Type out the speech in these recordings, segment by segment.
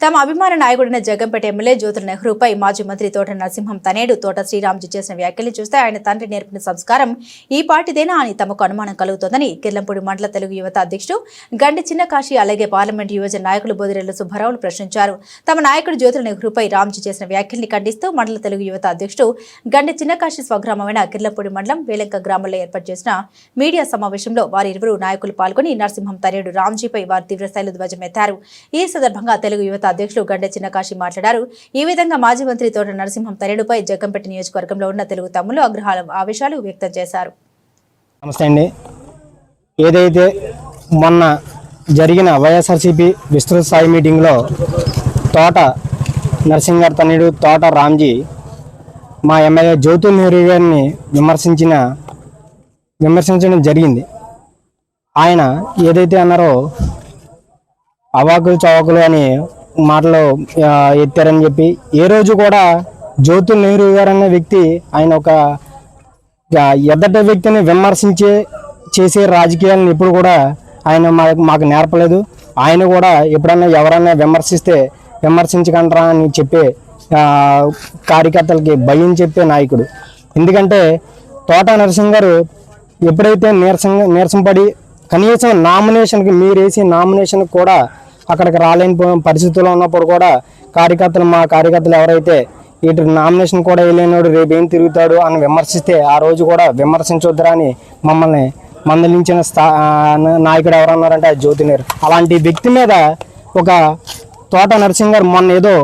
తమ అభిమాన నాయకుడైన జగంపేట ఎమ్మెల్యే జ్యోతుల నెహ్రూపై మాజీ మంత్రి తోట నరసింహం తనేడు తోట శ్రీరామ్జీ చేసిన వ్యాఖ్యలు చూస్తే ఆయన తండ్రి నేర్పిన సంస్కారం ఈ పార్టీదేనా అని తమకు అనుమానం కలుగుతోందని కిర్లంపూడి మండల తెలుగు యువత అధ్యక్షుడు గండి చిన్నకాశి అలాగే పార్లమెంట్ యువజన నాయకులు బోదిరెల్లు సుబ్బారావులు ప్రశ్నించారు. తమ నాయకుడు జ్యోతుల నెహ్రూపై రామ్జీ చేసిన వ్యాఖ్యల్ని ఖండిస్తూ మండల తెలుగు యువత అధ్యక్షుడు గండి చిన్నకాశి స్వగ్రామమైన కిర్లంపూడి మండలం వేలంక గ్రామంలో ఏర్పాటు చేసిన మీడియా సమావేశంలో వారి ఇరువురు నాయకులు పాల్గొని నరసింహం తనేడు రామ్జీపై వారు తీవ్రస్థాయిలో ధ్వజమెత్తారు ఈ సందర్భంగా తెలుగు యువత అధ్యక్షులు గండె చిన్నకాశి మాట్లాడారు. ఈ విధంగా మాజీ మంత్రి తోట నరసింహం తనేడుపై జగ్గంపేట నియోజకవర్గంలో ఉన్న తెలుగు తమ్ములు అగ్రహాల ఆవేశాలు వ్యక్తం చేశారు. నమస్తే అండి. ఏదైతే మొన్న జరిగిన వైఎస్ఆర్సీపీ విస్తృత స్థాయి మీటింగ్లో తోట నరసింగ్ గారి తనయుడు తోట రామ్జీ మా ఎమ్మెల్యే జ్యోతి నెహ్రూ గారిని విమర్శించిన విమర్శించడం జరిగింది. ఆయన ఏదైతే అన్నారో అవాకులు చవాకులు అని మాటలు ఎత్తారని చెప్పి ఏ రోజు కూడా జ్యోతి నెహ్రూ గారు అనే వ్యక్తి ఆయన ఒక ఎద్దటి ఎద్దట వ్యక్తిని విమర్శించే చేసే రాజకీయాలను ఎప్పుడు కూడా ఆయన మాకు మాకు నేర్పలేదు. ఆయన కూడా ఎప్పుడన్నా ఎవరన్నా విమర్శిస్తే విమర్శించకండ్రా అని చెప్పే కార్యకర్తలకి భయం చెప్పే నాయకుడు. ఎందుకంటే తోట నరసింహ్ గారు ఎప్పుడైతే నీరసం పడి కనీసం నామినేషన్కి మీరు వేసి నామినేషన్ కూడా అక్కడికి రాలేని పరిస్థితుల్లో ఉన్నప్పుడు కూడా కార్యకర్తలు మా కార్యకర్తలు ఎవరైతే ఇటు నామినేషన్ కూడా వేయలేనాడు రేపు ఏం తిరుగుతాడు అని విమర్శిస్తే ఆ రోజు కూడా విమర్శించొద్దురా అని మమ్మల్ని మందలించిన స్థా నాయకుడు ఎవరన్నారంటే అది జ్యోతినేరు అలాంటి వ్యక్తి మీద ఒక తోట నరసింహ్ గారు మొన్న ఏదో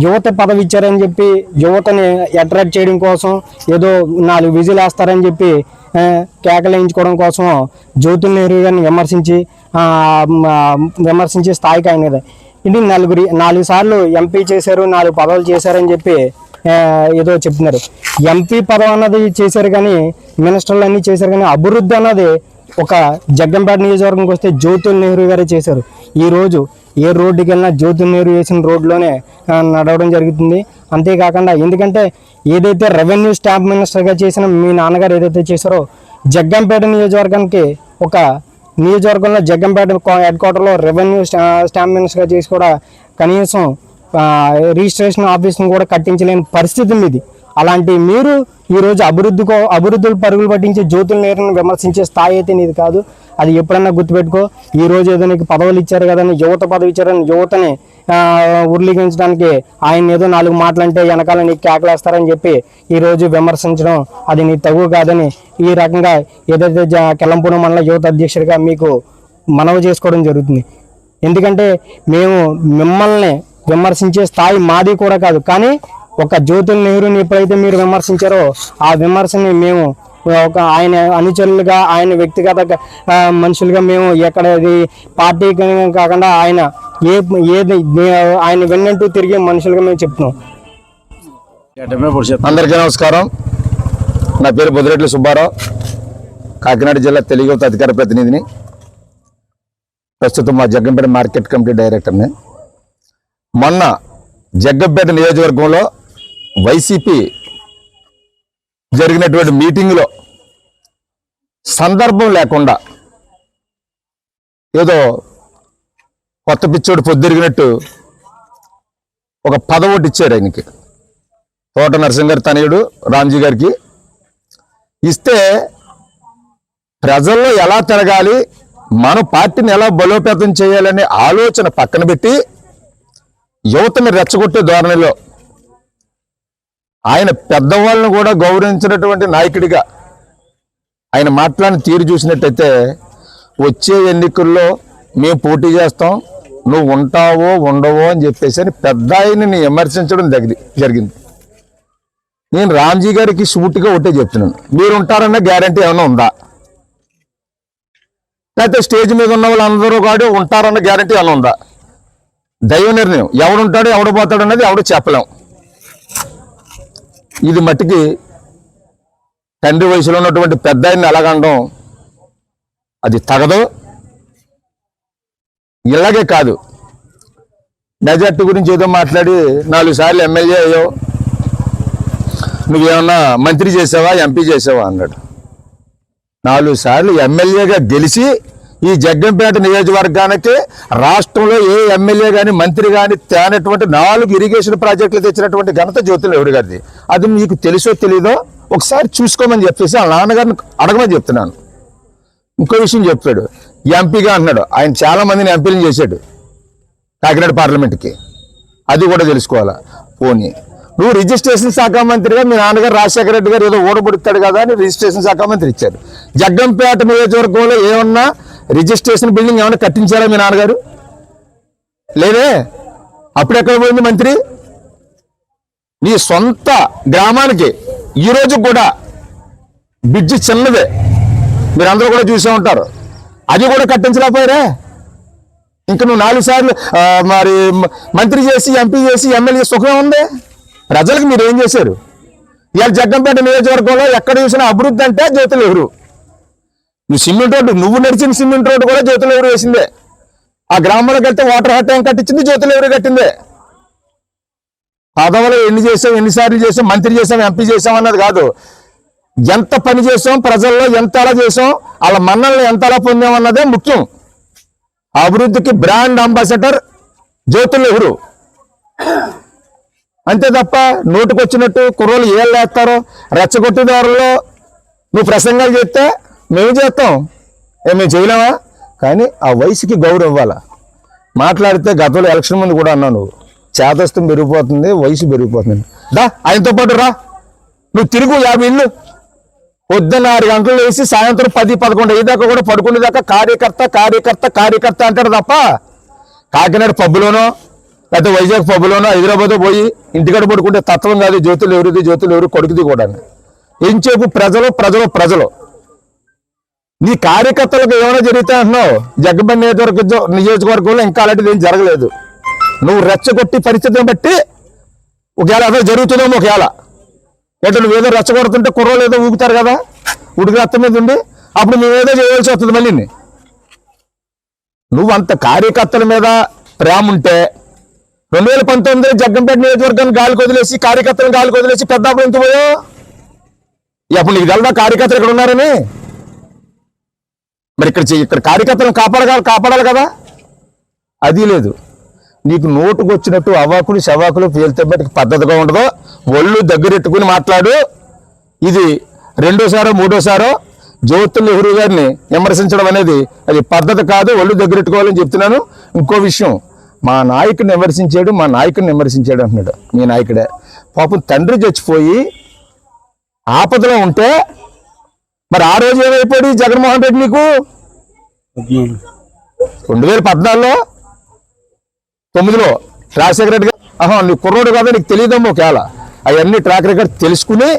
యువత పదవి ఇచ్చారని చెప్పి యువతని అట్రాక్ట్ చేయడం కోసం ఏదో నాలుగు విజులు వేస్తారని చెప్పి కేకలు కేకలేయించుకోవడం కోసం జ్యోతి నెహ్రూ గారిని విమర్శించి విమర్శించే స్థాయికి ఆయన ఇది. నలుగురి నాలుగు సార్లు ఎంపీ చేశారు నాలుగు పదవులు చేశారని చెప్పి ఏదో చెప్తున్నారు ఎంపీ పదవి అన్నది చేశారు కానీ మినిస్టర్లు అన్నీ చేశారు కానీ అభివృద్ధి అన్నది ఒక జగ్గంపేట నియోజకవర్గంకి వస్తే జ్యోతుల్ నెహ్రూ గారే చేశారు ఈరోజు ఏ రోడ్డుకి వెళ్ళినా జ్యోతి నెహ్రూ వేసిన రోడ్లోనే నడవడం జరుగుతుంది. అంతేకాకుండా ఎందుకంటే ఏదైతే రెవెన్యూ స్టాంప్ మినిస్టర్గా చేసిన మీ నాన్నగారు ఏదైతే చేశారో జగ్గంపేట నియోజకవర్గానికి ఒక నియోజకవర్గంలో జగ్గంపేట కో- హెడ్ క్వార్టర్లో రెవెన్యూ స్టా స్టాంప్ మినిస్టర్గా చేసి కూడా కనీసం రిజిస్ట్రేషన్ ఆఫీస్ని కూడా కట్టించలేని పరిస్థితి మీది. అలాంటి మీరు ఈరోజు అభివృద్ధికో అభివృద్ధులు పరుగులు పట్టించే జ్యోతుల నేరును విమర్శించే స్థాయి అయితే నీది కాదు. అది ఎప్పుడన్నా గుర్తుపెట్టుకో. ఈ రోజు ఏదో నీకు పదవులు ఇచ్చారు కదని యువత పదవి ఇచ్చారని యువతని ఉర్లీగించడానికి ఆయన ఏదో నాలుగు మాటలంటే వెనకాల నీకు కేకలేస్తారని చెప్పి ఈ రోజు విమర్శించడం అది నీ తగు కాదని ఈ రకంగా ఏదైతే జ- మండల యువత అధ్యక్షుడిగా మీకు మనవి చేసుకోవడం జరుగుతుంది. ఎందుకంటే మేము మిమ్మల్ని విమర్శించే స్థాయి మాది కూడా కాదు. కానీ ఒక జ్యోతుల నెహ్రూని ఎప్పుడైతే మీరు విమర్శించారో ఆ విమర్శని మేము ఒక ఆయన అనుచరులుగా ఆయన వ్యక్తిగత మనుషులుగా మేము ఎక్కడ పార్టీ కాకుండా ఆయన ఏ ఏది ఆయన వెన్నంటూ తిరిగే మనుషులుగా మేము చెప్తున్నాం. అందరికీ నమస్కారం. నా పేరు బొదిరెడ్డి సుబ్బారావు. కాకినాడ జిల్లా తెలుగు అధికార ప్రతినిధిని. ప్రస్తుతం మా జగ్గంపేట మార్కెట్ కమిటీ డైరెక్టర్ని. మొన్న జగ్గంపేట నియోజకవర్గంలో వైసీపీ జరిగినటువంటి మీటింగ్లో సందర్భం లేకుండా ఏదో కొత్త పిచ్చోడు పొద్దురిగినట్టు ఒక పదవోటి ఇచ్చారు ఆయనకి. తోట నరసింహర్ తనయుడు రామ్జీ గారికి. ఇస్తే ప్రజల్లో ఎలా తిరగాలి మన పార్టీని ఎలా బలోపేతం చేయాలనే ఆలోచన పక్కన పెట్టి యువతని రెచ్చగొట్టే ధోరణిలో ఆయన పెద్దవాళ్ళను కూడా గౌరవించినటువంటి నాయకుడిగా ఆయన మాట్లాడిన తీరు చూసినట్టయితే వచ్చే ఎన్నికల్లో మేము పోటీ చేస్తాం నువ్వు ఉంటావో ఉండవో అని చెప్పేసి అని పెద్ద ఆయనని విమర్శించడం దగ్గర జరిగింది. నేను రామ్జీ గారికి సూటిగా ఒకటే చెప్తున్నాను. మీరు ఉంటారన్న గ్యారంటీ ఏమైనా ఉందా? లేకపోతే స్టేజ్ మీద ఉన్న వాళ్ళందరూ కూడా ఉంటారన్న గ్యారంటీ ఏమైనా ఉందా? దైవ నిర్ణయం. ఎవడుంటాడో ఎవడు పోతాడు అన్నది ఎవడు చెప్పలేం. ఇది మట్టికి తండ్రి వయసులో ఉన్నటువంటి పెద్ద ఆయన్ని ఎలాగనడం అది తగదు. ఇలాగే కాదు. మెజార్టీ గురించి ఏదో మాట్లాడి నాలుగు సార్లు ఎమ్మెల్యే అయ్యో నువ్వేమన్నా మంత్రి చేసావా ఎంపీ చేసావా అన్నాడు. నాలుగు సార్లు ఎమ్మెల్యేగా గెలిచి ఈ జగ్గంపేట నియోజకవర్గానికి రాష్ట్రంలో ఏ ఎమ్మెల్యే కానీ మంత్రి కానీ తేనటువంటి నాలుగు ఇరిగేషన్ ప్రాజెక్టులు తెచ్చినటువంటి ఘనత జ్యోతిలో ఎవరి గారిది? అది మీకు తెలుసో తెలీదో ఒకసారి చూసుకోమని చెప్పేసి ఆ నాన్నగారిని అడగమని చెప్తున్నాను. ఇంకో విషయం చెప్పాడు. ఎంపీగా అన్నాడు ఆయన చాలా మందిని ఎంపీలను చేశాడు కాకినాడ పార్లమెంట్కి. అది కూడా తెలుసుకోవాలా? పోనీ. నువ్వు రిజిస్ట్రేషన్ శాఖ మంత్రిగా మీ నాన్నగారు రాజశేఖర రెడ్డి గారు ఏదో ఓడబడుతాడు కదా అని రిజిస్ట్రేషన్ శాఖ మంత్రి ఇచ్చారు జగ్గంపేట నియోజకవర్గంలో ఏమన్నా రిజిస్ట్రేషన్ బిల్డింగ్ ఏమైనా కట్టించారా మీ నాన్నగారు? లేదే? అప్పుడు ఎక్కడ పోయింది మంత్రి? నీ సొంత గ్రామానికి ఈరోజు కూడా బ్రిడ్జి చిన్నదే. మీరందరూ కూడా చూసే ఉంటారు. అది కూడా కట్టించలేకపోయారే? ఇంక నువ్వు నాలుగు సార్లు మరి మంత్రి చేసి ఎంపీ చేసి ఎమ్మెల్యే సుఖం ఉంది? ప్రజలకు మీరు ఏం చేశారు? ఇవాళ జగ్గంపేట నియోజకవర్గంలో ఎక్కడ చూసినా అభివృద్ధి అంటే జ్యోతులు ఎవరు? నువ్వు సిమెంట్ రోడ్డు నువ్వు నడిచిన సిమెంట్ రోడ్డు కూడా జ్యోతులు ఎవరు వేసిందే? ఆ గ్రామంలోకి వెళ్తే వాటర్ హట్ ట్యాంక్ కట్టించింది జ్యోతులు ఎవరు కట్టిందే? పదవులు ఎన్ని చేసాం ఎన్నిసార్లు చేసాం మంత్రి చేసాం ఎంపీ చేసాం అన్నది కాదు. ఎంత పని చేసాం ప్రజల్లో ఎంత అలా చేసాం వాళ్ళ మన్నల్ని ఎంత అలా పొందాం అన్నదే ముఖ్యం. అభివృద్ధికి బ్రాండ్ అంబాసిడర్ జ్యోతులు నెహ్రూ అంతే తప్ప నోటుకొచ్చినట్టు కుర్రోలు ఏళ్ళు వేస్తారో రెచ్చగొట్టుదారుల్లో నువ్వు ప్రసంగాలు చేస్తే మేము చేస్తాం. ఏ మేము చేయలేమా? కానీ ఆ వయసుకి గౌరవం ఇవ్వాలా? మాట్లాడితే గతంలో ఎలక్షన్ ముందు కూడా అన్నావు నువ్వు. చేతస్థం పెరిగిపోతుంది వయసు పెరిగిపోతుంది. దా ఆయనతో పాటు రా. నువ్వు తిరుగు యాభై ఇల్లు పొద్దున్న ఆరు గంటలు వేసి సాయంత్రం పది పదకొండు అయ్యేదాకా కూడా పడుకునేదాకా కార్యకర్త కార్యకర్త కార్యకర్త అంటాడు తప్ప కాకినాడ పబ్బులోనో లేకపోతే వైజాగ్ పబ్బులోనో హైదరాబాద్ పోయి ఇంటికాడ పడుకుంటే తత్వం కాదు జ్యోతులు ఎవరిది జ్యోతులు ఎవరు కొడుకుది కూడా. ఎంచేపు ప్రజలు ప్రజలు ప్రజలు. నీ కార్యకర్తలకు ఏమైనా జరిగితే అంటున్నావు? జగ్గబండి నియోజకవర్గ నియోజకవర్గంలో ఇంకా అలాంటిది ఏం జరగలేదు. నువ్వు రెచ్చగొట్టి పరిస్థితిని బట్టి ఒకవేళ అదే జరుగుతుందేమో ఒకవేళ. అంటే నువ్వు ఏదో రెచ్చగొడుతుంటే కుర్రోలు ఏదో ఊగుతారు కదా? ఉడికి రక్తం మీద ఉండి అప్పుడు నువ్వేదో చేయవలసి వస్తుంది మళ్ళీ నువ్వు అంత కార్యకర్తల మీద ప్రేమ ఉంటే రెండు వేల పంతొమ్మిది జగ్గంపేట నియోజకవర్గాన్ని గాలికి వదిలేసి కార్యకర్తలను గాలికి వదిలేసి పెద్దాపురం ఎంత పోయావు? అప్పుడు నీకు తెలదా కార్యకర్తలు ఇక్కడ ఉన్నారని? మరి ఇక్కడ ఇక్కడ కార్యకర్తలను కాపాడగల కాపాడాలి కదా? అది లేదు. నీకు నోటుకు వచ్చినట్టు అవాకులు శవాకులు పేలితే బయటకు పద్ధతిగా ఉండదు ఒళ్ళు దగ్గరెట్టుకుని మాట్లాడు. ఇది రెండోసారో మూడోసారో జ్యోతుల్ నెహ్రూ గారిని విమర్శించడం అనేది అది పద్ధతి కాదు ఒళ్ళు దగ్గరెట్టుకోవాలని చెప్తున్నాను. ఇంకో విషయం మా నాయకుడిని విమర్శించాడు మా నాయకుడిని విమర్శించాడు అంటున్నాడు మీ నాయకుడే. పాపం తండ్రి చచ్చిపోయి ఆపదలో ఉంటే మరి ఆ రోజు ఏమైపోయాడు జగన్మోహన్ రెడ్డి నీకు? రెండు వేల పద్నాలుగులో? తొమ్మిదిలో? రాజశేఖర రెడ్డి ఆహా నీ కుర్రోడు కదా నీకు తెలియదేమో ఒకవేళ. అవన్నీ ట్రాక్ రికార్డ్ తెలుసుకుని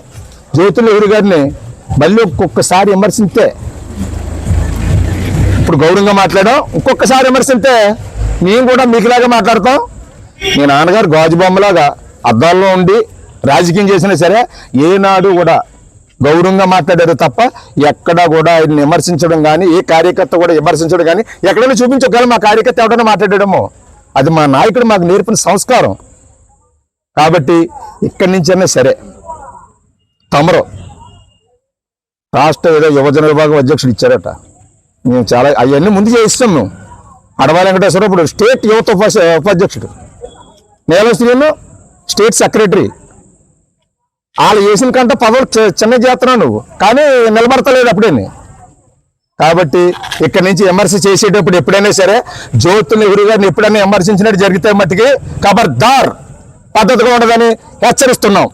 జ్యోతుల నెహ్రూ గారిని మళ్ళీ ఒక్కొక్కసారి విమర్శింతే ఇప్పుడు గౌరవంగా మాట్లాడాం ఇంకొకసారి విమర్శింతే మేము కూడా మీకులాగా మాట్లాడతాం. మీ నాన్నగారు గాజు బొమ్మలాగా అద్దాల్లో ఉండి రాజకీయం చేసినా సరే ఏనాడు కూడా గౌరవంగా మాట్లాడారు తప్ప ఎక్కడా కూడా ఆయన విమర్శించడం కానీ ఏ కార్యకర్త కూడా విమర్శించడం కానీ ఎక్కడైనా చూపించగలం మా కార్యకర్త ఎవడైనా మాట్లాడడమో. అది మా నాయకుడు మాకు నేర్పిన సంస్కారం. కాబట్టి ఇక్కడి నుంచైనా సరే తమరు రాష్ట్ర ఏదో యువజన విభాగం అధ్యక్షుడు ఇచ్చారట. మేము చాలా అవన్నీ ముందు చేయిస్తాం మేము. అడవాల వెంకటేశ్వర ఇప్పుడు స్టేట్ యువత ఉపాధ్యక్షుడు నేలశ్రీను స్టేట్ సెక్రటరీ. వాళ్ళు చేసిన కంటే పదవులు చిన్న చేస్తున్నావు నువ్వు. కానీ నిలబడతలేదు అప్పుడేని కాబట్టి ఇక్కడి నుంచి ఎమర్సీ చేసేటప్పుడు ఎప్పుడైనా సరే జ్యోతి నెహ్రూ గారిని ఎప్పుడైనా ఎమర్సించినట్టు జరిగితే మట్టుకి ఖబర్దార్ పద్ధతిగా ఉండదని హెచ్చరిస్తున్నాం.